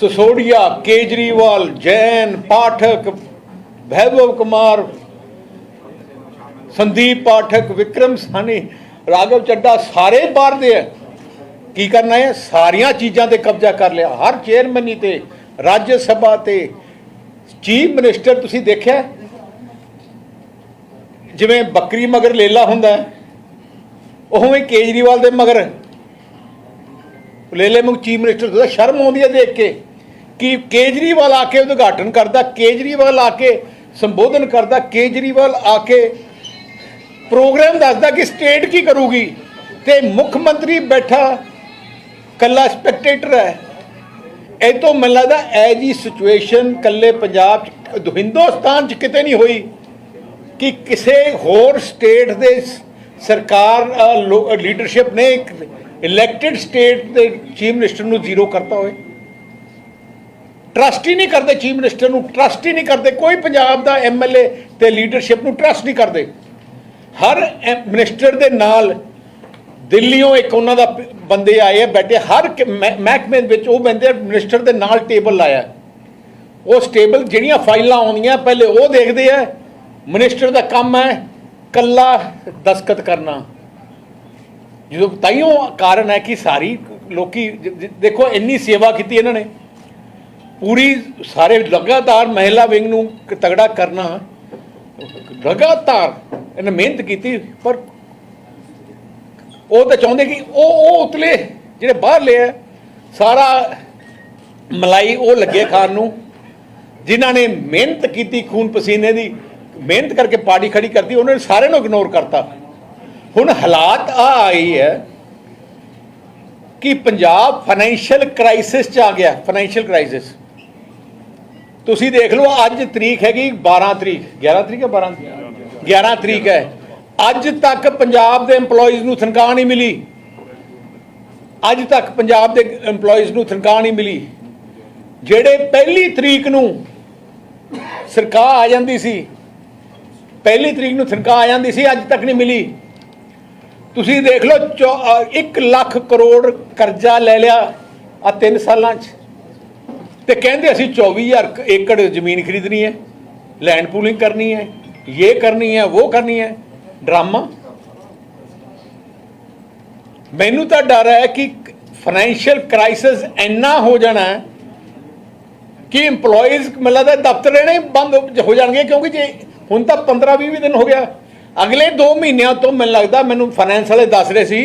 ਸਸੋੜੀਆ ਕੇਜਰੀਵਾਲ ਜੈਨ ਪਾਠਕ ਵੈਭਵ ਕੁਮਾਰ ਸੰਦੀਪ ਪਾਠਕ ਵਿਕਰਮ ਸਾਨੀ ਰਾਘਵ ਚੱਡਾ ਸਾਰੇ ਬਾਹਰ ਦੇ ਆ। ਕੀ ਕਰਨਾ ਹੈ? ਸਾਰੀਆਂ ਚੀਜ਼ਾਂ ਤੇ ਕਬਜ਼ਾ ਕਰ ਲਿਆ। ਹਰ ਚੇਅਰਮੈਨੀ ਤੇ ਰਾਜ ਸਭਾ ਤੇ ਚੀਫ ਮਿਨਿਸਟਰ ਤੁਸੀਂ ਦੇਖਿਆ? ਜਿਵੇਂ ਬੱਕਰੀ ਮਗਰ ਲੇਲਾ ਹੁੰਦਾ ਹੈ, ਉਵੇਂ ਕੇਜਰੀਵਾਲ ਦੇ ਮਗਰ। ਲੇਲੇ ਮੁਖ ਚੀਫ ਮਿਨਿਸਟਰ ਦਾ ਸ਼ਰਮ ਆਉਂਦੀ ਹੈ ਦੇਖ ਕੇ ਕਿ ਕੇਜਰੀਵਾਲ ਆ ਕੇ ਉਦਘਾਟਨ ਕਰਦਾ, ਕੇਜਰੀਵਾਲ ਆ ਕੇ ਸੰਬੋਧਨ ਕਰਦਾ, ਕੇਜਰੀਵਾਲ ਆ ਕੇ ਪ੍ਰੋਗਰਾਮ ਦੱਸਦਾ ਕਿ ਸਟੇਟ ਕੀ ਕਰੂਗੀ ਤੇ ਮੁੱਖ ਮੰਤਰੀ ਬੈਠਾ, ਕੱਲਾ ਸਪੈਕਟੇਟਰ ਹੈ। ਇਹ ਤੋਂ ਮੈਨੂੰ ਲੱਗਦਾ ਐ ਜੀ ਸਿਚੁਏਸ਼ਨ ਕੱਲੇ ਪੰਜਾਬ ਚ, ਹਿੰਦੁਸਤਾਨ ਚ ਕਿਤੇ ਨਹੀਂ ਹੋਈ ਕਿ ਕਿਸੇ ਹੋਰ ਸਟੇਟ ਦੇ ਸਰਕਾਰ ਲੀਡਰਸ਼ਿਪ ਨੇ ਇਲੈਕਟਿਡ ਸਟੇਟ ਦੇ ਚੀਫ ਮਿਨਿਸਟਰ ਨੂੰ ਜ਼ੀਰੋ ਕਰਤਾ ਹੋਵੇ। ਟਰਸਟ ਹੀ ਨਹੀਂ ਕਰਦੇ ਚੀਫ ਮਿਨਿਸਟਰ ਨੂੰ ਟਰਸਟ ਹੀ ਨਹੀਂ ਕਰਦੇ। ਕੋਈ ਪੰਜਾਬ ਦਾ ਐਮਐਲਏ ਤੇ ਲੀਡਰਸ਼ਿਪ ਨੂੰ ਟਰਸਟ ਨਹੀਂ ਕਰਦੇ। ਹਰ ਮਿਨਿਸਟਰ ਦੇ ਨਾਲ ਦਿੱਲੀੋਂ ਇੱਕ ਉਹਨਾਂ ਦਾ ਬੰਦੇ ਆਏ ਬੈਠੇ ਹਰ ਮਹਿਕਮੇ ਵਿੱਚ ਉਹ ਬੰਦੇ ਮਿਨਿਸਟਰ ਦੇ ਨਾਲ ਟੇਬਲ ਲਾਇਆ। ਉਸ ਟੇਬਲ ਜਿਹੜੀਆਂ ਫਾਈਲਾਂ ਆਉਂਦੀਆਂ, ਪਹਿਲੇ ਉਹ ਦੇਖਦੇ ਆ। ਮਿਨਿਸਟਰ ਦਾ ਕੰਮ ਹੈ ਕੱਲਾ ਦਸਖਤ ਕਰਨਾ। ਜਦੋਂ ਤਾਈਓ ਕਾਰਨ ਹੈ ਕਿ ਸਾਰੀ ਲੋਕੀ ਦੇਖੋ ਇੰਨੀ ਸੇਵਾ ਕੀਤੀ ਇਹਨਾਂ ਨੇ। ਪੂਰੀ ਸਾਰੇ ਲਗਾਤਾਰ ਮਹਿਲਾ ਵਿੰਗ ਨੂੰ ਤਗੜਾ ਕਰਨਾ, ਲਗਾਤਾਰ ਇਹਨੇ ਮਿਹਨਤ ਕੀਤੀ, ਪਰ ਉਹ ਤਾਂ ਚਾਹੁੰਦੇ ਕਿ ਉਹ ਉਹ ਉਤਲੇ ਜਿਹੜੇ ਬਾਹਰਲੇ ਆ ਸਾਰਾ ਮਲਾਈ ਉਹ ਲੱਗੇ ਖਾਣ ਨੂੰ, ਜਿਨ੍ਹਾਂ ਨੇ ਮਿਹਨਤ ਕੀਤੀ ਖੂਨ ਪਸੀਨੇ ਦੀ, ਮਿਹਨਤ ਕਰਕੇ ਪਾਰਟੀ ਖੜੀ ਕਰਤੀ, ਉਹਨਾਂ ਨੇ ਸਾਰਿਆਂ ਨੂੰ ਇਗਨੋਰ ਕਰਤਾ। ਹੁਣ ਹਾਲਾਤ ਆ ਆਈ ਹੈ ਕਿ ਪੰਜਾਬ ਫਾਈਨੈਂਸ਼ੀਅਲ ਕ੍ਰਾਈਸਿਸ ਚ ਆ ਗਿਆ ਫਾਈਨੈਂਸ਼ੀਅਲ ਕ੍ਰਾਈਸਿਸ ਤੁਸੀਂ ਦੇਖ ਲਓ, ਅੱਜ ਤਰੀਕ ਹੈਗੀ 12 ਤਰੀਕ। 11 ਤਰੀਕ ਹੈ 12 11 ਤਰੀਕ ਹੈ। ਅੱਜ ਤੱਕ ਪੰਜਾਬ ਦੇ EMPLOYEES ਨੂੰ ਤਨਖਾਹ ਨਹੀਂ ਮਿਲੀ। ਅੱਜ ਤੱਕ ਪੰਜਾਬ ਦੇ EMPLOYEES ਨੂੰ ਤਨਖਾਹ ਨਹੀਂ ਮਿਲੀ। ਜਿਹੜੇ ਪਹਿਲੀ ਤਰੀਕ ਨੂੰ ਸਰਕਾਰ ਆ ਜਾਂਦੀ ਸੀ, ਪਹਿਲੀ ਤਰੀਕ ਨੂੰ ਤਨਖਾਹ ਆ ਜਾਂਦੀ ਸੀ, ਅੱਜ ਤੱਕ ਨਹੀਂ ਮਿਲੀ। ਤੁਸੀਂ ਦੇਖ ਲਓ 1 ਲੱਖ ਕਰੋੜ ਕਰਜ਼ਾ ਲੈ ਲਿਆ ਆ 3 ਸਾਲਾਂ 'ਚ। ਤੇ ਕਹਿੰਦੇ ਅਸੀਂ 24000 ਕ- ਏਕੜ ਜ਼ਮੀਨ ਖਰੀਦਣੀ ਹੈ ਲੈਂਡ ਪੂਲਿੰਗ ਕਰਨੀ ਹੈ, ਇਹ ਕਰਨੀ ਹੈ, ਉਹ ਕਰਨੀ ਹੈ, ਡਰਾਮਾ। ਮੈਨੂੰ ਤਾਂ ਡਰ ਹੈ ਕਿ ਫਾਈਨੈਂਸ਼ੀਅਲ ਕ੍ਰਾਈਸਿਸ ਇੰਨਾ ਹੋ ਜਾਣਾ ਕਿ EMPLOYEES ਮਿਲਦਾ ਦਾ ਦਫ਼ਤਰ ਇਹਨੇ ਬੰਦ ਹੋ ਜਾਣਗੇ, ਕਿਉਂਕਿ ਜੇ ਹੁਣ ਤਾਂ 15 20 ਦਿਨ ਹੋ ਗਿਆ। ਅਗਲੇ 2 ਮਹੀਨਿਆਂ ਤੋਂ ਮੈਨੂੰ ਲੱਗਦਾ ਮੈਨੂੰ ਫਾਈਨੈਂਸ ਵਾਲੇ ਦੱਸ ਰਹੇ ਸੀ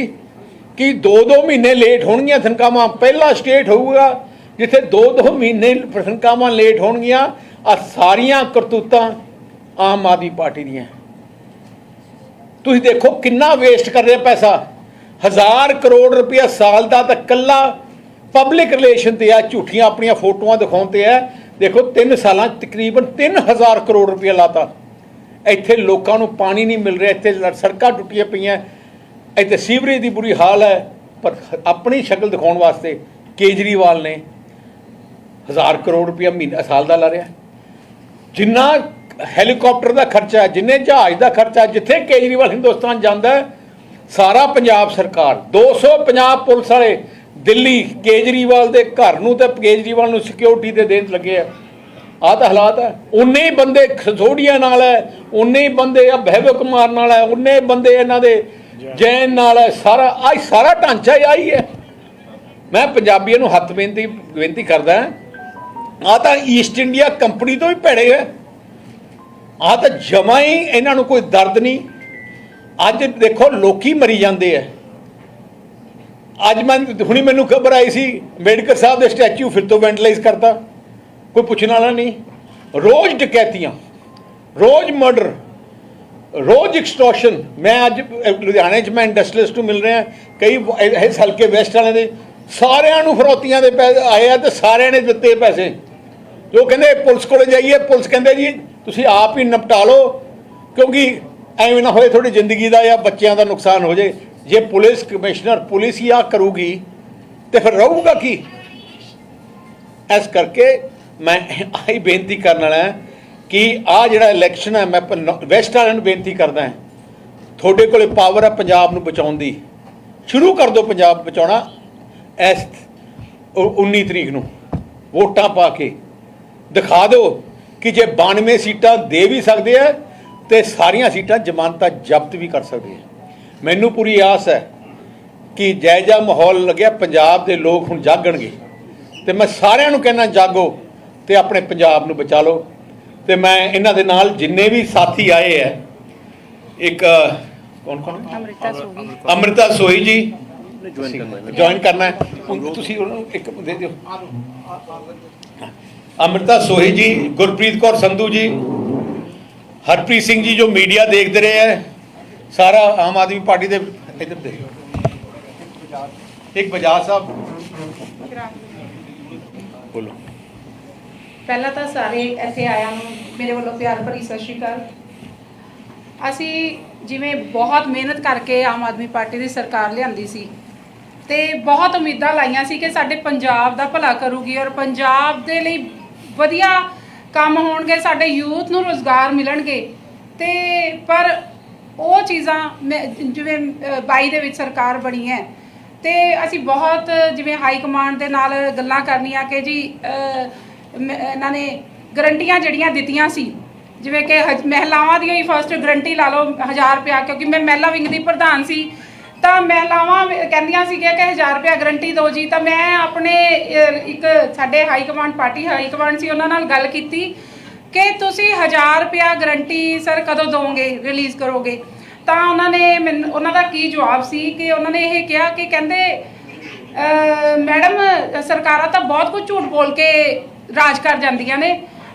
ਕਿ 2-2 ਮਹੀਨੇ ਲੇਟ ਹੋਣਗੀਆਂ ਤਨਖਾਹਾਂ। ਪਹਿਲਾ ਸਟੇਟ ਹੋਊਗਾ ਜਿੱਥੇ 2-2 ਮਹੀਨੇ ਤਨਖਾਹਾਂ ਲੇਟ ਹੋਣਗੀਆਂ। ਆ ਸਾਰੀਆਂ ਕਰਤੂਤਾਂ ਆਮ ਆਦਮੀ ਪਾਰਟੀ ਦੀਆਂ। ਤੁਸੀਂ ਦੇਖੋ ਕਿੰਨਾ ਵੇਸਟ ਕਰ ਰਿਹਾ ਪੈਸਾ। ਹਜ਼ਾਰ ਕਰੋੜ ਰੁਪਇਆ ਸਾਲ ਦਾ ਤਾਂ ਕੱਲਾ ਪਬਲਿਕ ਰਿਲੇਸ਼ਨ ਤੇ ਆ, ਝੂਠੀਆਂ ਆਪਣੀਆਂ ਫੋਟੋਆਂ ਦਿਖਾਉਣ ਤੇ ਆ। ਦੇਖੋ 3 ਸਾਲਾਂ 'ਚ ਤਕਰੀਬਨ 3000 ਕਰੋੜ ਰੁਪਇਆ ਲਾਤਾ। ਇੱਥੇ ਲੋਕਾਂ ਨੂੰ ਪਾਣੀ ਨਹੀਂ ਮਿਲ ਰਿਹਾ ਇੱਥੇ ਸੜਕਾਂ ਟੁੱਟੀਆਂ ਪਈਆਂ। ਇੱਥੇ ਸੀਵਰੇਜ ਦੀ ਬੁਰੀ ਹਾਲ ਹੈ ਪਰ ਆਪਣੀ ਸ਼ਕਲ ਦਿਖਾਉਣ ਵਾਸਤੇ ਕੇਜਰੀਵਾਲ ਨੇ ਹਜ਼ਾਰ ਕਰੋੜ ਰੁਪਇਆ ਮਹੀਨਾ ਸਾਲ ਦਾ ਲਾ ਰਿਹਾ। ਜਿੰਨਾ ਹੈਲੀਕਾਪਟਰ ਦਾ ਖਰਚਾ ਹੈ, ਜਿੰਨੇ ਜਹਾਜ਼ ਦਾ ਖਰਚਾ ਜਿੱਥੇ ਕੇਜਰੀਵਾਲ ਹਿੰਦੁਸਤਾਨ ਜਾਂਦਾ ਸਾਰਾ ਪੰਜਾਬ ਸਰਕਾਰ 250 ਪੁਲਿਸ ਵਾਲੇ ਦਿੱਲੀ ਕੇਜਰੀਵਾਲ ਦੇ ਘਰ ਨੂੰ ਤੇ ਕੇਜਰੀਵਾਲ ਨੂੰ ਸਿਕਿਉਰਿਟੀ ਦੇ ਦੇਣ ਲੱਗੇ ਆ। ਆਹ ਤਾਂ ਹਾਲਾਤ ਹੈ। ਉਨੇ ਹੀ ਬੰਦੇ ਖਸੋੜੀਆਂ ਨਾਲ ਹੈ ਉਨੇ ਹੀ ਬੰਦੇ ਆ ਬਹਿਬੇ ਕੁਮਾਰ ਨਾਲ ਹੈ ਉਨੇ ਬੰਦੇ ਇਹਨਾਂ ਦੇ ਜੈਨ ਨਾਲ ਹੈ ਸਾਰਾ ਆਹ ਸਾਰਾ ਢਾਂਚਾ ਹੀ ਆਈ ਹੈ। ਮੈਂ ਪੰਜਾਬੀਆਂ ਨੂੰ ਹੱਥ ਬੇਨਤੀ ਬੇਨਤੀ ਕਰਦਾ ਆ ਤਾਂ ਈਸਟ ਇੰਡੀਆ ਕੰਪਨੀ ਤੋਂ ਵੀ ਭੈੜੇ ਹੈ ਆ ਤਾਂ ਜਮਾ ਹੀ ਇਹਨਾਂ ਨੂੰ ਕੋਈ ਦਰਦ ਨਹੀਂ। ਅੱਜ ਦੇਖੋ ਲੋਕੀ ਮਰੀ ਜਾਂਦੇ ਆ। ਅੱਜ ਮੈਂ ਹੁਣੀ ਮੈਨੂੰ ਖਬਰ ਆਈ ਸੀ ਅੰਬੇਡਕਰ ਸਾਹਿਬ ਦੇ ਸਟੈਚੂ ਫਿਰ ਤੋਂ ਵੈਂਡਲਾਈਜ਼ ਕਰਤਾ। ਕੋਈ ਪੁੱਛਣ ਵਾਲਾ ਨਹੀਂ। ਰੋਜ਼ ਡਕੈਤੀਆਂ, ਰੋਜ਼ ਮਰਡਰ ਰੋਜ਼ ਐਕਸਟੋਰਸ਼ਨ ਮੈਂ ਅੱਜ ਲੁਧਿਆਣੇ 'ਚ ਮੈਂ ਇੰਡਸਟਰੀਅਲਿਸਟ ਨੂੰ ਮਿਲ ਰਿਹਾ, ਕਈ ਇਸ ਹਲਕੇ ਵੈਸਟ ਵਾਲਿਆਂ ਦੇ, ਸਾਰਿਆਂ ਨੂੰ ਫਰੋਤੀਆਂ ਦੇ ਪੈਸੇ ਆਏ ਆ ਤੇ ਸਾਰਿਆਂ ਨੇ ਦਿੱਤੇ ਪੈਸੇ। ਜੋ ਕਹਿੰਦੇ, ਪੁਲਿਸ ਕੋਲੇ ਜਾਈਏ। ਪੁਲਿਸ ਕਹਿੰਦੇ, ਜੀ, ਤੁਸੀਂ ਆਪ ਹੀ ਨਿਪਟਾ ਲਓ, ਕਿਉਂਕਿ ਐਵੇਂ ਨਾ ਹੋਏ ਤੁਹਾਡੀ ਜ਼ਿੰਦਗੀ ਦਾ ਜਾਂ ਬੱਚਿਆਂ ਦਾ ਨੁਕਸਾਨ ਹੋ ਜਾਏ ਜੇ ਪੁਲਿਸ ਕਮਿਸ਼ਨਰ ਪੁਲਿਸ ਹੀ ਆ ਕਰੂਗੀ, ਤੇ ਫਿਰ ਰਹੂਗਾ ਕੀ? ਇਸ ਕਰਕੇ ਮੈਂ ਆਹੀ ਬੇਨਤੀ ਕਰਨ ਵਾਲਾ ਕਿ ਆ ਜਿਹੜਾ ਇਲੈਕਸ਼ਨ ਹੈ, ਮੈਂ ਪਨ- ਵੈਸਟ ਵਾਲਿਆਂ ਨੂੰ ਬੇਨਤੀ ਕਰਦਾ ਹਾਂ। ਤੁਹਾਡੇ ਕੋਲੇ ਪਾਵਰ ਹੈ ਪੰਜਾਬ ਨੂੰ ਬਚਾਉਣ ਦੀ। ਸ਼ੁਰੂ ਕਰ ਦਿਓ ਪੰਜਾਬ ਬਚਾਉਣਾ ਇਸ 19 ਤਰੀਕ ਨੂੰ। ਵੋਟਾਂ ਪਾ ਕੇ। ਦਿਖਾ ਦਿਓ ਕਿ ਜੇ 92 ਸੀਟਾਂ ਦੇ ਵੀ ਸਕਦੇ ਆ ਤੇ ਸਾਰੀਆਂ ਸੀਟਾਂ ਜ਼ਮਾਨਤਾਂ ਜ਼ਬਤ ਵੀ ਕਰ ਸਕਦੇ ਆ। ਮੈਨੂੰ ਪੂਰੀ ਆਸ ਹੈ ਕਿ ਜੈ ਜਿਹਾ ਮਾਹੌਲ ਲੱਗਿਆ, ਪੰਜਾਬ ਦੇ ਲੋਕ ਹੁਣ ਜਾਗਣਗੇ। ਤੇ ਮੈਂ ਸਾਰਿਆਂ ਨੂੰ ਕਹਿਣਾ ਜਾਗੋ। ਤੇ ਆਪਣੇ ਪੰਜਾਬ ਨੂੰ ਬਚਾ ਲਓ। ਤੇ ਮੈਂ ਇਹਨਾਂ ਦੇ ਨਾਲ ਜਿੰਨੇ ਵੀ ਸਾਥੀ ਆਏ ਹੈ ਇੱਕ ਕੌਣ ਕੌਣ ਅੰਮ੍ਰਿਤਾ ਸੋਈ ਜੀ। ਜੁਆਇਨ ਕਰਨਾ ਹੈ। ਤੁਸੀਂ ਉਹਨਾਂ ਨੂੰ ਇੱਕ ਦੇ ਦਿਓ। ਅੰਮ੍ਰਿਤਾ ਸੋਹੀ ਜੀ ਗੁਰਪ੍ਰੀਤ ਕੌਰ ਸੰਧੂ ਜੀ ਹਰਪ੍ਰੀਤ ਸਿੰਘ ਜੀ ਜੋ ਮੀਡੀਆ ਦੇਖਦੇ ਰਹੇ ਹੈ ਸਾਰਾ ਆਮ ਆਦਮੀ ਪਾਰਟੀ ਦੇ ਇੱਧਰ ਦੇਖੋ ਇੱਕ ਬਜਾਜ ਸਾਹਿਬ। ਬੋਲੋ। ਪਹਿਲਾਂ ਤਾਂ ਸਾਰੇ ਇੱਥੇ ਆਇਆਂ ਨੂੰ ਮੇਰੇ ਵੱਲੋਂ ਪਿਆਰ ਭਰੀ ਸਤਿ ਸ਼੍ਰੀ ਅਕਾਲ। ਅਸੀਂ ਜਿਵੇਂ ਬਹੁਤ ਮਿਹਨਤ ਕਰਕੇ ਆਮ ਆਦਮੀ ਪਾਰਟੀ ਦੀ ਸਰਕਾਰ ਲਿਆਂਦੀ ਸੀ ਤੇ ਬਹੁਤ ਉਮੀਦਾਂ ਲਾਈਆਂ ਸੀ ਕਿ ਸਾਡੇ ਪੰਜਾਬ ਦਾ ਭਲਾ ਕਰੂਗੀ ਔਰ ਪੰਜਾਬ ਦੇ ਲਈ ਵਧੀਆ ਕੰਮ ਹੋਣਗੇ ਸਾਡੇ ਯੂਥ ਨੂੰ ਰੋਜ਼ਗਾਰ ਮਿਲਣਗੇ। ਤੇ ਪਰ ਉਹ ਚੀਜ਼ਾਂ ਮੈਂ- ਜਿਵੇਂ ਅ, 22 ਦੇ ਵਿੱਚ ਸਰਕਾਰ ਬਣੀ ਹੈ ਤੇ ਅਸੀਂ ਬਹੁਤ ਜਿਵੇਂ ਹਾਈ ਕਮਾਂਡ ਦੇ ਨਾਲ ਗੱਲਾਂ ਕਰਨੀਆਂ ਕਿ ਜੀ ਇਹਨਾਂ ਨੇ ਗਰੰਟੀਆਂ ਜਿਹੜੀਆਂ ਦਿੱਤੀਆਂ ਸੀ, ਜਿਵੇਂ ਕਿ ਹਜ- ਮਹਿਲਾਵਾਂ ਦੀਆਂ ਹੀ ਫਸਟ ਗਰੰਟੀ ਲਾ ਲਓ 1000 ਰੁਪਿਆ ਕਿਉਂਕਿ ਮੈਂ ਮਹਿਲਾ ਵਿੰਗ ਦੀ ਪ੍ਰਧਾਨ ਸੀ, ਤਾਂ ਮਹਿਲਾਵਾਂ ਕਹਿੰਦੀਆਂ ਸੀਗੀਆਂ ਕਿ 1000 ਰੁਪਿਆ ਗਰੰਟੀ ਦਿਓ ਜੀ, ਤਾਂ ਮੈਂ ਆਪਣੇ ਇੱਕ ਸਾਡੇ high command party high command ਸੀ, ਉਹਨਾਂ ਨਾਲ ਗੱਲ ਕੀਤੀ ਕਿ ਤੁਸੀਂ 1000 ਰੁਪਿਆ ਗਰੰਟੀ ਸਰ ਕਦੋਂ ਦੋਗੇ ਰਿਲੀਜ਼ ਕਰੋਗੇ? ਤਾਂ ਉਹਨਾਂ ਨੇ ਮੈਨੂੰ, ਉਹਨਾਂ ਦਾ ਕੀ ਜਵਾਬ ਸੀ ਕਿ ਉਹਨਾਂ ਨੇ ਇਹ ਕਿਹਾ ਕਿ ਕਹਿੰਦੇ ਮੈਡਮ, ਸਰਕਾਰਾਂ ਤਾਂ ਬਹੁਤ ਕੁਝ ਝੂਠ ਬੋਲ ਕੇ ਰਾਜ ਕਰ ਜਾਂਦੀਆਂ ਨੇ,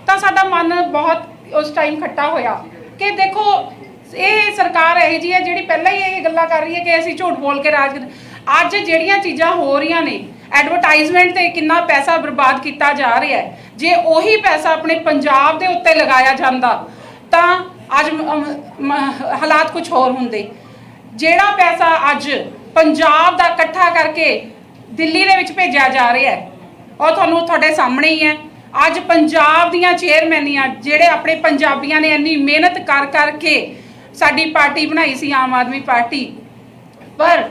ਤਾਂ ਸਾਡਾ ਮਨ ਬਹੁਤ ਉਸ ਟਾਈਮ ਖੱਟਾ ਹੋਇਆ ਕਿ ਦੇਖੋ, ਇਹ ਸਰਕਾਰ ਇਹੋ ਜਿਹੀ ਹੈ ਜਿਹੜੀ ਪਹਿਲਾਂ ਹੀ ਇਹ ਗੱਲਾਂ ਕਰ ਰਹੀ ਹੈ ਕਿ ਅਸੀਂ ਝੂਠ ਬੋਲ ਕੇ ਰਾਜ ਅੱਜ ਜਿਹੜੀਆਂ ਚੀਜ਼ਾਂ ਹੋ ਰਹੀਆਂ ਨੇ ਐਡਵਰਟਾਈਜ਼ਮੈਂਟ ਤੇ ਕਿੰਨਾ ਪੈਸਾ ਬਰਬਾਦ ਕੀਤਾ ਜਾ ਰਿਹਾ ਹੈ, ਜੇ ਉਹੀ ਪੈਸਾ ਆਪਣੇ ਪੰਜਾਬ ਦੇ ਉੱਤੇ ਲਗਾਇਆ ਜਾਂਦਾ, ਤਾਂ ਅੱਜ ਹਾਲਾਤ ਕੁਝ ਹੋਰ ਹੁੰਦੇ। ਜਿਹੜਾ ਪੈਸਾ ਅੱਜ ਪੰਜਾਬ ਦਾ ਇਕੱਠਾ ਕਰਕੇ ਦਿੱਲੀ ਦੇ ਵਿੱਚ ਭੇਜਿਆ ਜਾ ਰਿਹਾ ਹੈ ਉਹ ਤੁਹਾਨੂੰ ਤੁਹਾਡੇ ਸਾਹਮਣੇ ਹੀ ਹੈ। ਅੱਜ ਪੰਜਾਬ ਦੀਆਂ ਚੇਅਰਮੈਨੀਆਂ ਜਿਹੜੇ ਆਪਣੇ ਪੰਜਾਬੀਆਂ ਨੇ ਇੰਨੀ ਮਿਹਨਤ ਕਰ ਕਰਕੇ ਸਾਡੀ ਪਾਰਟੀ ਬਣਾਈ ਸੀ, ਆਮ ਆਦਮੀ ਪਾਰਟੀ। ਪਰ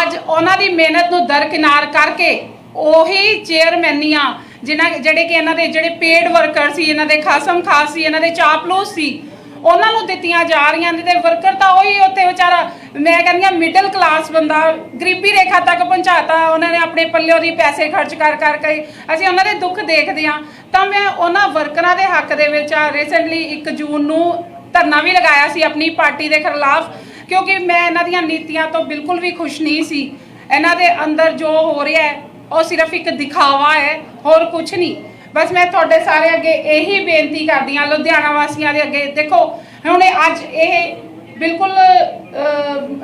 ਅੱਜ ਉਹਨਾਂ ਦੀ ਮਿਹਨਤ ਨੂੰ ਦਰਕਿਨਾਰ ਕਰਕੇ ਉਹੀ ਚੇਅਰਮੈਨੀਆਂ ਜਿਨ੍ਹਾਂ ਜਿਹੜੇ ਕਿ ਇਹਨਾਂ ਦੇ ਜਿਹੜੇ ਪੇਡ ਵਰਕਰ ਸੀ, ਇਹਨਾਂ ਦੇ ਖਾਸਮ ਖਾਸ ਸੀ, ਇਹਨਾਂ ਦੇ ਚਾਪਲੂਸ ਸੀ ਉਹਨਾਂ ਨੂੰ ਦਿੱਤੀਆਂ ਜਾ ਰਹੀਆਂ ਨੇ ਤੇ ਵਰਕਰ ਤਾਂ ਉਹੀ ਉੱਥੇ ਵਿਚਾਰਾ, ਮੈਂ ਕਹਿੰਦੀ ਆ ਮਿਡਲ ਕਲਾਸ ਬੰਦਾ, ਗਰੀਬੀ ਰੇਖਾ ਤੱਕ ਪਹੁੰਚਾਤਾ, ਉਹਨਾਂ ਨੇ ਆਪਣੇ ਪੱਲਿਓ ਦੀ ਪੈਸੇ ਖਰਚ ਕਰ ਕਰ ਕੇ ਅਸੀਂ ਉਹਨਾਂ ਦੇ ਦੁੱਖ ਦੇਖਦੇ ਆ ਤਾਂ ਮੈਂ ਉਹਨਾਂ ਵਰਕਰਾਂ ਦੇ ਹੱਕ ਦੇ ਵਿੱਚ ਰੀਸੈਂਟਲੀ 1 ਜੂਨ ਨੂੰ ਧਰਨਾ ਵੀ ਲਗਾਇਆ ਸੀ ਆਪਣੀ ਪਾਰਟੀ ਦੇ ਖਿਲਾਫ, ਕਿਉਂਕਿ ਮੈਂ ਇਹਨਾਂ ਦੀਆਂ ਨੀਤੀਆਂ ਤੋਂ ਬਿਲਕੁਲ ਵੀ ਖੁਸ਼ ਨਹੀਂ ਸੀ। ਇਹਨਾਂ ਦੇ ਅੰਦਰ ਜੋ ਹੋ ਰਿਹਾ ਹੈ, ਉਹ ਸਿਰਫ ਇੱਕ ਦਿਖਾਵਾ ਹੈ, ਹੋਰ ਕੁਝ ਨਹੀਂ। ਬਸ ਮੈਂ ਤੁਹਾਡੇ ਸਾਰੇ ਅੱਗੇ ਇਹੀ ਬੇਨਤੀ ਕਰਦੀ ਹਾਂ, ਲੁਧਿਆਣਾ ਵਾਸੀਆਂ ਦੇ ਅੱਗੇ। ਦੇਖੋ, ਹੁਣ ਅੱਜ ਇਹ ਬਿਲਕੁਲ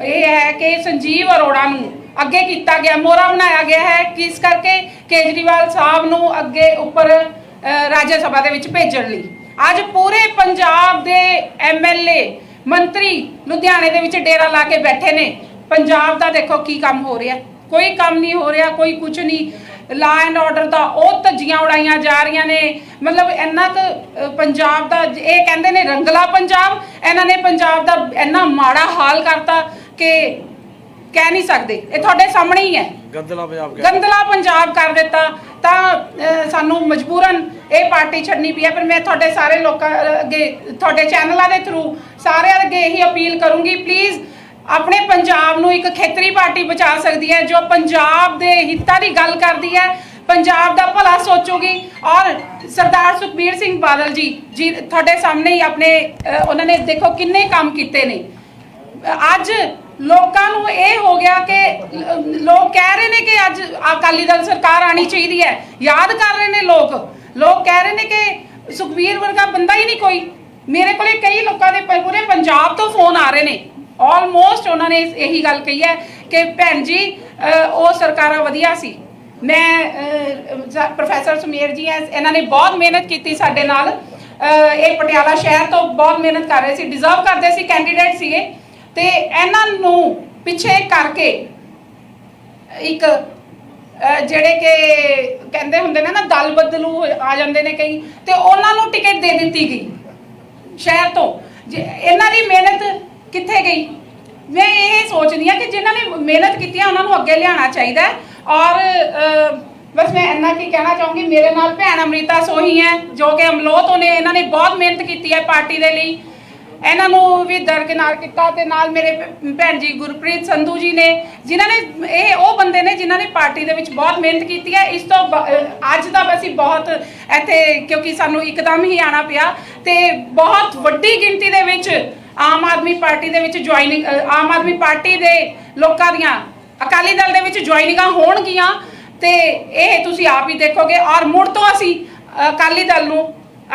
ਇਹ ਹੈ ਕਿ ਸੰਜੀਵ ਅਰੋੜਾ ਨੂੰ ਅੱਗੇ ਕੀਤਾ ਗਿਆ, ਮੋਹਰਾ ਬਣਾਇਆ ਗਿਆ ਹੈ। ਕਿਸ ਕਰਕੇ? ਕੇਜਰੀਵਾਲ ਸਾਹਿਬ ਨੂੰ ਅੱਗੇ ਉੱਪਰ ਰਾਜ ਸਭਾ ਦੇ ਵਿੱਚ ਭੇਜਣ ਲਈ। ਅੱਜ ਪੂਰੇ ਪੰਜਾਬ ਦੇ ਐਮਐਲਏ ਮੰਤਰੀ ਲੁਧਿਆਣੇ ਦੇ ਵਿੱਚ ਡੇਰਾ ਲਾ ਕੇ ਬੈਠੇ ਨੇ। ਪੰਜਾਬ ਦਾ ਦੇਖੋ ਕੀ ਕੰਮ ਹੋ ਰਿਹਾ। ਕੋਈ ਕੰਮ ਨਹੀਂ ਹੋ ਰਿਹਾ, ਕੋਈ ਕੁਝ ਨਹੀਂ। ਲਾ ਐਂਡ ਆਰਡਰ ਦਾ ਉਹ ਧੱਜੀਆਂ ਉਡਾਈਆਂ ਜਾ ਰਹੀਆਂ ਨੇ। ਮਤਲਬ ਇੰਨਾ ਕੁ ਪੰਜਾਬ ਦਾ ਇਹ ਕਹਿੰਦੇ ਨੇ ਰੰਗਲਾ ਪੰਜਾਬ। ਇਹਨਾਂ ਨੇ ਪੰਜਾਬ ਦਾ ਇੰਨਾ ਮਾੜਾ ਹਾਲ ਕਰਤਾ ਕਿ ਕਹਿ ਨਹੀਂ ਸਕਦੇ। ਇਹ ਤੁਹਾਡੇ ਸਾਹਮਣੇ ਹੀ ਹੈ। ਗੰਦਲਾ ਪੰਜਾਬ ਗੰਦਲਾ ਪੰਜਾਬ ਕਰ ਦਿੱਤਾ। ਤਾਂ ਸਾਨੂੰ ਮਜਬੂਰਨ ਇਹ ਪਾਰਟੀ ਛੱਡਣੀ ਪਈ ਹੈ। ਪਰ ਮੈਂ ਤੁਹਾਡੇ ਸਾਰੇ ਲੋਕਾਂ ਅੱਗੇ ਤੁਹਾਡੇ ਚੈਨਲਾਂ ਦੇ ਥਰੂ ਸਾਰਿਆਂ ਅੱਗੇ ਇਹੀ ਅਪੀਲ ਕਰੂੰਗੀ। ਪਲੀਜ਼ ਆਪਣੇ ਪੰਜਾਬ ਨੂੰ ਇੱਕ ਖੇਤਰੀ ਪਾਰਟੀ ਬਚਾ ਸਕਦੀ ਹੈ, ਜੋ ਪੰਜਾਬ ਦੇ ਹਿੱਤਾਂ ਦੀ ਗੱਲ ਕਰਦੀ ਹੈ। ਪੰਜਾਬ ਦਾ ਭਲਾ ਸੋਚੂਗੀ ਔਰ ਸਰਦਾਰ ਸੁਖਬੀਰ ਸਿੰਘ ਬਾਦਲ ਜੀ ਜੀ ਤੁਹਾਡੇ ਸਾਹਮਣੇ ਹੀ ਆਪਣੇ ਉਹਨਾਂ ਨੇ ਦੇਖੋ ਕਿੰਨੇ ਕੰਮ ਕੀਤੇ ਨੇ। ਅੱਜ ਲੋਕਾਂ ਨੂੰ ਇਹ ਹੋ ਗਿਆ ਕਿ ਲੋਕ ਕਹਿ ਰਹੇ ਨੇ ਕਿ ਅੱਜ ਅਕਾਲੀ ਦਲ ਸਰਕਾਰ ਆਣੀ ਚਾਹੀਦੀ ਹੈ। ਯਾਦ ਕਰ ਰਹੇ ਨੇ ਲੋਕ। ਲੋਕ ਕਹਿ ਰਹੇ ਨੇ ਕਿ ਸੁਖਬੀਰ ਵਰਗਾ ਬੰਦਾ ਹੀ ਨਹੀਂ ਕੋਈ। ਮੇਰੇ ਕੋਲੇ ਕਈ ਲੋਕਾਂ ਦੇ ਪੂਰੇ ਪੰਜਾਬ ਤੋਂ ਫੋਨ ਆ ਰਹੇ ਨੇ। ਆਲਮੋਸਟ ਉਹਨਾਂ ਨੇ ਇਹੀ ਗੱਲ ਕਹੀ ਹੈ ਕਿ ਭੈਣ ਜੀ ਉਹ ਸਰਕਾਰਾਂ ਵਧੀਆ ਸੀ। ਮੈਂ ਪ੍ਰੋਫੈਸਰ ਸੁਮੇਰ ਜੀ ਐ ਇਹਨਾਂ ਨੇ ਬਹੁਤ ਮਿਹਨਤ ਕੀਤੀ ਸਾਡੇ ਨਾਲ। ਇਹ ਪਟਿਆਲਾ ਸ਼ਹਿਰ ਤੋਂ ਬਹੁਤ ਮਿਹਨਤ ਕਰ ਰਹੇ ਸੀ ਡਿਜ਼ਰਵ ਕਰਦੇ ਸੀ ਕੈਂਡੀਡੇਟ ਸੀਗੇ। ਤੇ ਇਹਨਾਂ ਨੂੰ ਪਿੱਛੇ ਕਰਕੇ ਇੱਕ ਜਿਹੜੇ ਕਿ ਕਹਿੰਦੇ ਹੁੰਦੇ ਨੇ ਨਾ, ਦਲ ਬਦਲੂ ਆ ਜਾਂਦੇ ਨੇ ਕਈ, ਤੇ ਉਹਨਾਂ ਨੂੰ ਟਿਕਟ ਦੇ ਦਿੱਤੀ ਗਈ ਸ਼ਹਿਰ ਤੋਂ। ਜੇ, ਇਹਨਾਂ ਦੀ ਮਿਹਨਤ ਕਿੱਥੇ ਗਈ? ਮੈਂ ਇਹ ਸੋਚਦੀ ਹਾਂ ਕਿ ਜਿਨ੍ਹਾਂ ਨੇ ਮਿਹਨਤ ਕੀਤੀ ਹੈ ਉਹਨਾਂ ਨੂੰ ਅੱਗੇ ਲਿਆਉਣਾ ਚਾਹੀਦਾ ਔਰ ਬਸ ਮੈਂ ਇੰਨਾ ਕੀ ਕਹਿਣਾ ਚਾਹੂੰਗੀ, ਮੇਰੇ ਨਾਲ ਭੈਣ ਅਮ੍ਰਿਤਾ ਸੋਹੀ ਹੈ, ਜੋ ਕਿ ਅਮਲੋਹ ਤੋਂ ਨੇ ਇਹਨਾਂ ਨੇ ਬਹੁਤ ਮਿਹਨਤ ਕੀਤੀ ਹੈ ਪਾਰਟੀ ਦੇ ਲਈ। ਇਹਨਾਂ ਨੂੰ ਵੀ ਦਰਕਿਨਾਰ ਕੀਤਾ ਤੇ ਨਾਲ ਮੇਰੇ ਭੈਣ ਜੀ ਗੁਰਪ੍ਰੀਤ ਸੰਧੂ ਜੀ ਨੇ, ਜਿਨ੍ਹਾਂ ਨੇ ਇਹ ਉਹ ਬੰਦੇ ਨੇ ਜਿਨ੍ਹਾਂ ਨੇ ਪਾਰਟੀ ਦੇ ਵਿੱਚ ਬਹੁਤ ਮਿਹਨਤ ਕੀਤੀ ਹੈ। ਇਸ ਤੋਂ ਬ- ਅੱਜ ਤਾਂ ਅਸੀਂ ਬਹੁਤ ਇੱਥੇ, ਕਿਉਂਕਿ ਸਾਨੂੰ ਇੱਕਦਮ ਹੀ ਆਣਾ ਪਿਆ ਤੇ ਬਹੁਤ ਵੱਡੀ ਗਿਣਤੀ ਦੇ ਵਿੱਚ ਆਮ ਆਦਮੀ ਪਾਰਟੀ ਦੇ ਵਿੱਚ ਜੁਆਇਨਿੰਗ ਆਮ ਆਦਮੀ ਪਾਰਟੀ ਦੇ ਲੋਕਾਂ ਦੀਆਂ ਅਕਾਲੀ ਦਲ ਦੇ ਵਿੱਚ ਜੁਆਇਨਿੰਗਾਂ ਹੋਣਗੀਆਂ। ਤੇ ਇਹ ਤੁਸੀਂ ਆਪ ਹੀ ਦੇਖੋਗੇ ਔਰ ਮੁੜ ਤੋਂ ਅਸੀਂ ਅਕਾਲੀ ਦਲ ਨੂੰ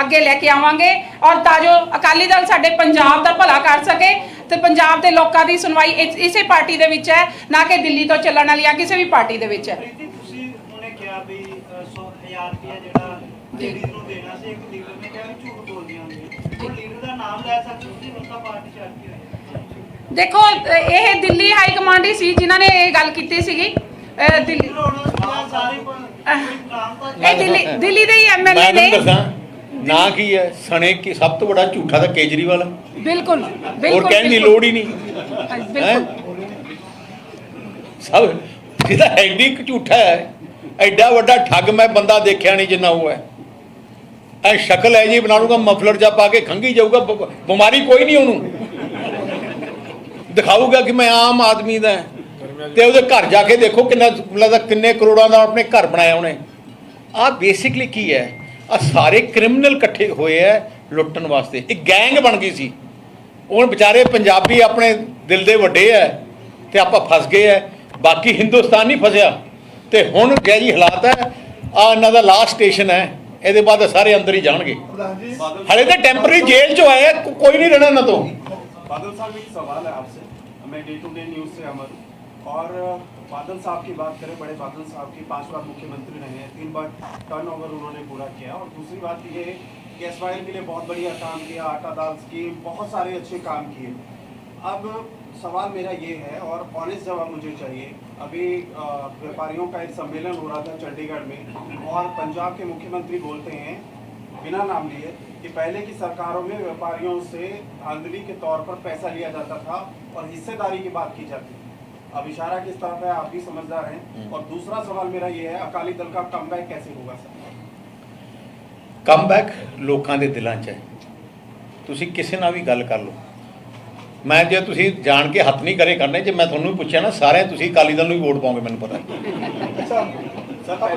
ਅੱਗੇ ਲੈ ਕੇ ਆਵਾਂਗੇ ਔਰ ਤਾਂ ਜੋ ਅਕਾਲੀ ਦਲ ਸਾਡੇ ਪੰਜਾਬ ਦਾ ਭਲਾ ਕਰ ਸਕੇ ਤੇ ਪੰਜਾਬ ਦੇ ਲੋਕਾਂ ਦੀ ਸੁਣਵਾਈ ਇਸ- ਪਾਰਟੀ ਦੇ ਵਿੱਚ ਹੈ ਨਾ ਕਿ ਦਿੱਲੀ ਤੋਂ ਚੱਲਣ ਵਾਲੀ ਜਾਂ ਕਿਸੇ ਵੀ ਪਾਰਟੀ ਦੇ ਵਿੱਚ ਹੈ। ਤੁਸੀਂ ਉਹਨੇ ਕਿਹਾ ਵੀ 100000 ਰੁਪਇਆ ਜਿਹੜਾ ਨੂੰ ਦੇਣਾ ਦੇਖੋ ਇਹ ਦਿੱਲੀ ਹਾਈ ਕਮਾਂਡ ਹੀ ਸੀ ਜਿਨ੍ਹਾਂ ਨੇ ਇਹ ਗੱਲ ਕੀਤੀ ਸੀਗੀ। ਦਿੱਲੀ ਇਹ ਦੇ ਹੀ ਮੈਂ ਐਮਐਲਏ ਤੁਹਾਨੂੰ ਨੇ। ਦੱਸਾਂ ਨਾ ਕੀ ਹੈ ਸਣੇ ਕੀ ਸਭ ਤੋਂ ਵੱਡਾ ਝੂਠਾ ਤਾਂ ਕੇਜਰੀਵਾਲ ਹੈ। ਬਿਲਕੁਲ ਹੋਰ ਬਿਲਕੁਲ ਕਹਿਣ ਦੀ ਬਿਲਕੁਲ। ਲੋੜ ਹੀ ਨਹੀਂ। ਹਾਂਜੀ, ਹੈ ਬਿਲਕੁਲ। ਸਭ ਜਿਹਦਾ ਐਡੀ ਕੁ ਝੂਠਾ ਹੈ ਐਡਾ ਵੱਡਾ ਠੱਗ ਮੈਂ ਬੰਦਾ ਦੇਖਿਆ ਨਹੀਂ ਜਿੰਨਾ ਉਹ ਹੈ। ਐ ਸ਼ਕਲ ਹੈ ਜੀ ਬਣਾ ਲੂਗਾ ਮਫਲਰ ਜਾ ਪਾ ਕੇ ਖੰਗੀ ਜਾਊਗਾ, ਬ- ਬਿਮਾਰੀ ਕੋਈ ਨਹੀਂ ਉਹਨੂੰ। ਦਿਖਾਊਗਾ ਕਿ ਮੈਂ ਆਮ ਆਦਮੀ ਦਾ ਹਾਂ। ਤੇ ਉਹਦੇ ਘਰ ਜਾ ਕੇ ਦੇਖੋ ਕਿੰਨਾ ਲੱਗਦਾ ਕਿੰਨੇ ਕਰੋੜਾਂ ਦਾ ਆਪਣੇ ਘਰ ਬਣਾਇਆ ਉਹਨੇ। ਆ ਬੇਸਿਕਲੀ ਕੀ ਹੈ ਆ ਸਾਰੇ ਕ੍ਰਿਮੀਨਲ ਇਕੱਠੇ ਹੋਏ ਐ ਲੁੱਟਣ ਵਾਸਤੇ। ਇੱਕ ਗੈਂਗ ਬਣ ਗਈ ਸੀ। ਉਹ ਵਿਚਾਰੇ ਪੰਜਾਬੀ ਆਪਣੇ ਦਿਲ ਦੇ ਵੱਡੇ ਐ ਤੇ ਆਪਾਂ ਫਸ ਗਏ ਐ। ਬਾਕੀ ਹਿੰਦੁਸਤਾਨ ਨਹੀਂ ਫਸਿਆ। ਤੇ ਹੁਣ ਜਿਹੇ ਜੀ ਹਾਲਾਤ ਹੈ ਆ ਇਹਨਾਂ ਦਾ ਲਾਸਟ ਸਟੇਸ਼ਨ ਹੈ ਇਹਦੇ ਬਾਅਦ ਸਾਰੇ ਅੰਦਰ ਹੀ ਜਾਣਗੇ ਹਲੇ ਤਾਂ ਟੈਂਪਰੇਰੀ ਜੇਲ੍ਹ ਚ ਆਇਆ ਕੋਈ ਨਹੀਂ ਰਹਿਣਾ ਇਹਨਾਂ ਤੋਂ बादल साहब एक सवाल है आपसे मैं डे टू डे न्यूज से अमर हूं। और बादल साहब की बात करें बड़े बादल साहब की पांच बार मुख्यमंत्री रहे हैं तीन बार टर्न ओवर उन्होंने पूरा किया और दूसरी बात ये है कि एस के लिए बहुत बढ़िया काम किया आटा दाल स्कीम बहुत सारे अच्छे काम किए अब सवाल मेरा ये है और ऑनेस्ट जवाब मुझे चाहिए अभी अ, व्यापारियों का एक सम्मेलन हो रहा था चंडीगढ़ में और पंजाब के मुख्यमंत्री बोलते हैं बिना नाम लिए कि पहले की सरकारों में व्यापारियों से धांधली के तौर पर पैसा लिया जाता था और हिस्सेदारी की बात की जाती थी अब इशारा किस तरफ है आप भी समझदार हैं और दूसरा सवाल मेरा ये है अकाली दल का कमबैक कैसे होगा सर ਕਮਬੈਕ ਲੋਕਾਂ ਦੇ ਦਿਲਾਂ 'ਚ ਹੈ ਤੁਸੀਂ ਕਿਸੇ ਨਾਲ ਵੀ ਗੱਲ ਕਰ ਲਓ ਮੈਂ ਜੇ ਤੁਸੀਂ ਜਾਣ ਕੇ ਹੱਥ ਨਹੀਂ ਕਰੇ ਕਰਨੇ ਜੇ ਮੈਂ ਤੁਹਾਨੂੰ ਪੁੱਛਿਆ ਨਾ ਸਾਰੇ ਤੁਸੀਂ ਅਕਾਲੀ ਦਲ ਨੂੰ ਹੀ ਵੋਟ ਪਾਉਂਗੇ ਮੈਨੂੰ ਪਤਾ।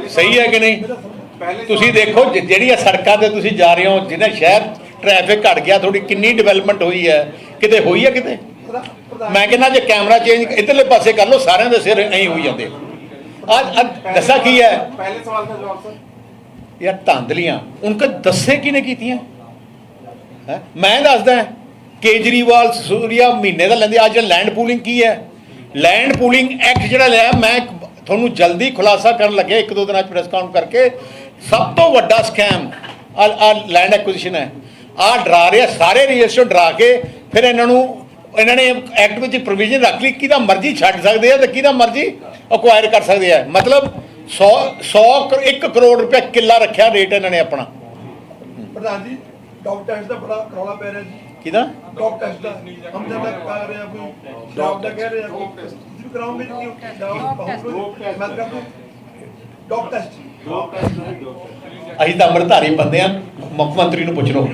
ਸਹੀ ਹੈ ਕਿ ਨਹੀਂ? ਤੁਸੀਂ ਦੇਖੋ ਜਿਹੜੀ ਆ ਸੜਕਾਂ ਤੇ ਤੁਸੀਂ ਜਾ ਰਹੇ ਹੋ ਜਿਹਨੇ ਸ਼ਹਿਰ ਟ੍ਰੈਫਿਕ ਘਟ ਗਿਆ ਥੋੜੀ ਕਿੰਨੀ ਡਿਵੈਲਪਮੈਂਟ ਹੋਈ ਹੈ? ਕਿਤੇ ਹੋਈ ਹੈ ਕਿਤੇ? ਮੈਂ ਕਹਿੰਦਾ ਜੇ ਕੈਮਰਾ ਚੇਂਜ ਇਧਰਲੇ ਪਾਸੇ ਕਰ ਲਓ ਸਾਰਿਆਂ ਦੇ ਸਿਰ ਐਂ ਹੋਈ ਜਾਂਦੇ। ਅੱਜ ਦੱਸਾ ਕੀ ਹੈ? ਪਹਿਲੇ ਸਵਾਲ ਦਾ ਜਵਾਬ ਸਰ। ਯਾਰ ਧਾਂਦਲੀਆਂ ਉਹਨਾਂ ਦੱਸੇ ਕਿਨੇ ਕੀਤੀਆਂ? ਮੈਂ ਦੱਸਦਾ। ਕੇਜਰੀਵਾਲ ਸੂਰੀਆ ਮਹੀਨੇ ਦਾ ਲੈਂਦੇ ਅੱਜ ਲੈਂਡ ਪੂਲਿੰਗ ਕੀ ਹੈ? ਲੈਂਡ ਪੂਲਿੰਗ ਐਕਟ ਜਿਹੜਾ ਲਿਆ, ਮੈਂ ਤੁਹਾਨੂੰ ਜਲਦੀ ਖੁਲਾਸਾ ਕਰਨ ਲੱਗਿਆ, ਇੱਕ ਦੋ ਦਿਨਾਂ ਚ ਪ੍ਰੈਸ ਕਾਊਂਟ ਕਰਕੇ। ਸਭ ਤੋਂ ਵੱਡਾ ਸਕੈਮ ਆ ਲੈਂਡ ਐਕੁਜੀਸ਼ਨ ਹੈ। ਆ ਡਰਾ ਰਿਹਾ, ਸਾਰੇ ਰਜਿਸਟਰ ਡਰਾ ਕੇ, ਫਿਰ ਇਹਨਾਂ ਨੂੰ, ਇਹਨਾਂ ਨੇ ਐਕਟ ਵਿੱਚ ਪ੍ਰੋਵੀਜ਼ਨ ਰੱਖ ਲਈ, ਕਿਹਦਾ ਮਰਜ਼ੀ ਛੱਡ ਸਕਦੇ ਆ ਤੇ ਕਿਹਦਾ ਮਰਜ਼ੀ ਅਕਵਾਇਰ ਕਰ ਸਕਦੇ ਆ। ਮਤਲਬ 100 100 1 ਕਰੋੜ ਰੁਪਏ ਕਿੱਲਾ ਰੱਖਿਆ ਰੇਟ ਇਹਨਾਂ ਨੇ ਆਪਣਾ। ਪ੍ਰਧਾਨ ਜੀ ਡੌਗ ਦਾ ਬੜਾ ਰੌਲਾ ਪੈ ਰਿਹਾ ਜੀ। ਕਿਹਦਾ? ਡੌਗ ਟੈਸਟ ਦਾ ਹਮ ਜਦ ਤੱਕ ਕਰ ਰਿਹਾ ਕੋਈ ਡੌਗ ਦਾ ਕਹਿ ਰਿਹਾ ਕੋਈ। ਤੁਸੀਂ ਕਰਾਉਂਗੇ ਕਿ ਡੌਗ ਬਹੁਤ ਮੈਂ ਕਹਾਂ ਡੌਗ ਟੈਸਟ ਅਸੀਂ ਤਾਂ ਅੰਮ੍ਰਿਤਧਾਰੀ ਬੰਦੇ ਆ ਮੁੱਖ ਮੰਤਰੀ ਨੂੰ ਪੁੱਛ ਲਓ।